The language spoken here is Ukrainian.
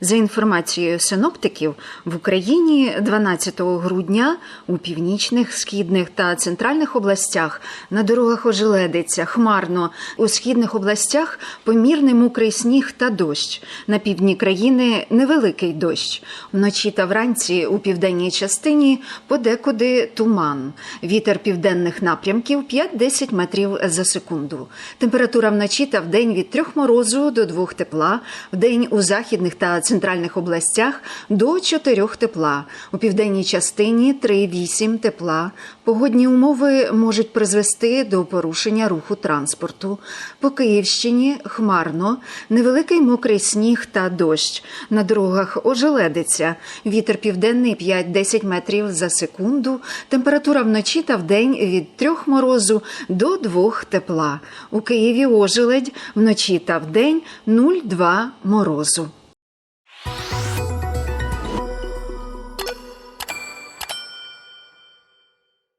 За інформацією синоптиків, в Україні 12 грудня у північних, східних та центральних областях на дорогах ожеледиться хмарно. У східних областях помірний мокрий сніг та дощ. На півдні країни невеликий дощ. Вночі та вранці у південній частині подекуди туман. Вітер південних напрямків 5-10 метрів за секунду. Температура вночі та вдень від 3 морозу до 2 тепла, вдень у західних та центральних областях до 4 тепла, у південній частині 3-8 тепла. Погодні умови можуть призвести до порушення руху транспорту. По Київщині хмарно, невеликий мокрий сніг та дощ. На дорогах ожеледиться. Вітер південний 5-10 метрів за секунду. Температура вночі та вдень від 3 морозу до 2 тепла. У Києві ожеледь вночі та вдень 0,2 морозу.